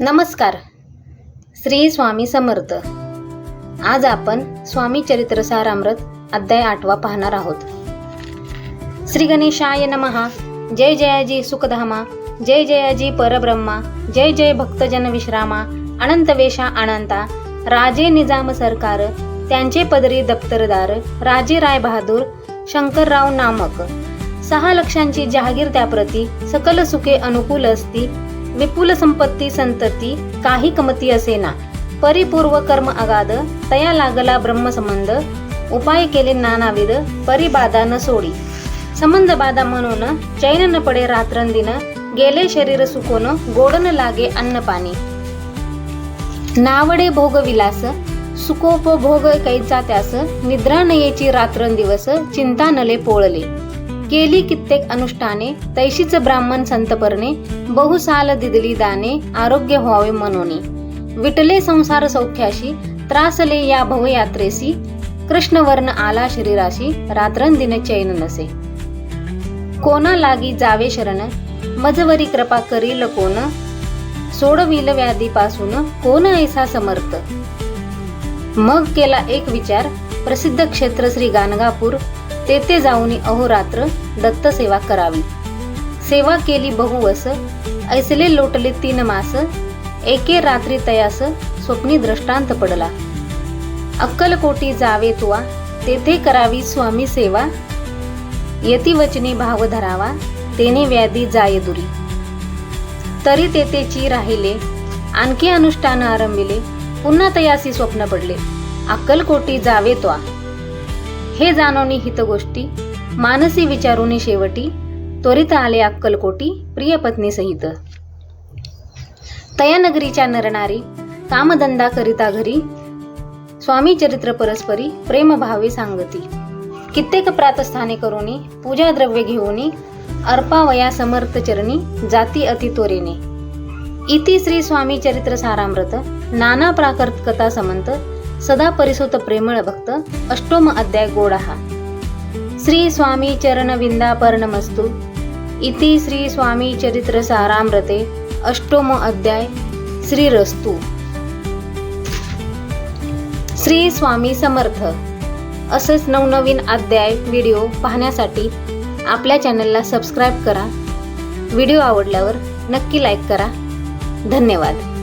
नमस्कार. श्री स्वामी समर्थ. आज आपण स्वामी चरित्र सारामृत अध्याय आठवा पाहणार आहोत. श्री गणेशाय नमहा जय जयाजी सुखधामा. जय जयाजी परब्रह्मा. जय जय भक्तजन विश्रामा. अनंत वेशा अनंता. राजे निजाम सरकार. त्यांचे पदरी दप्तरदार राजे राय बहादूर शंकरराव नामक. सहा लक्षांची जहागीर त्याप्रती सकल सुखे अनुकूल असती. विपुल संपत्ती संतती काही कमती असेना. परिपूर्व कर्म अगाध तया लागला ब्रह्मसंबंध. उपाय केले नानाविध परिबाधा न सोडी. संबंध बाधा म्हणून चैन न पडे रात्रंदिन गेले शरीर सुकोन गोडन लागे अन्न पाणी. नावडे भोग विलास सुकोपभोग कैचा त्यास निद्रा नयेची रात्रंदिवस चिंता नले पोळले. केली कित्येक अनुष्ठाने तैशीच ब्राह्मण संतपरणे बहुसाल दिदली दाने आरोग्य व्हावे मनोनी विटले संसार सौख्याशी त्रासले या भवयात्रेसी कृष्णवर्ण आला शरीराशी रात्रंदिन चैन नसे. कोणा लागी जावे शरण मजवरी कृपा करील कोण सोडविल व्याधीपासून कोण ऐसा समर्थ? मग केला एक विचार प्रसिद्ध क्षेत्र श्री गाणगापूर तेथे जाऊन अहोरात्र दत्त सेवा करावी. सेवा केली बहुवस ऐसले लोटले तीन मास एके रात्री तयास स्वप्नी दृष्टांत पडला. अक्कलकोटी जावे तुवा तेथे करावी स्वामी सेवा. यतिवचने भाव धरावा तेने व्याधी जाय दुरी. तरी तेथेची राहिले आणखी अनुष्ठान आरंभिले पुन्हा तयासी स्वप्न पडले. अक्कलकोटी जावे त्वा. हे जाणवणी हितगोष्टी मानसी विचारुनी शेवटी त्वरित आले अक्कलकोटी प्रिय पत्नी सहित. तयानगरीच्या नरणारी कामधंदा करिता घरी स्वामी चरित्र परस्परी प्रेमभावे सांगती. कित्येक प्रातस्थाने करुणी पूजा द्रव्य घेऊनी अर्पावया समर्थ चरणी जाती अति त्वरेने. इति श्री स्वामी चरित्र सारामृत नाना प्राकृत कथा समंत सदा परिसुत प्रेमळ भक्त अष्टोम अध्याय गोडाहा श्री स्वामी चरण विंदापर्णमस्तु इति श्री स्वामी चरित्र सारामृते अष्टम अध्याय श्रीरस्तू. श्री स्वामी समर्थ. असेच नवनवीन अध्याय व्हिडिओ पाहण्यासाठी आपल्या चॅनलला सबस्क्राईब करा. व्हिडिओ आवडल्यावर नक्की लाईक करा. धन्यवाद.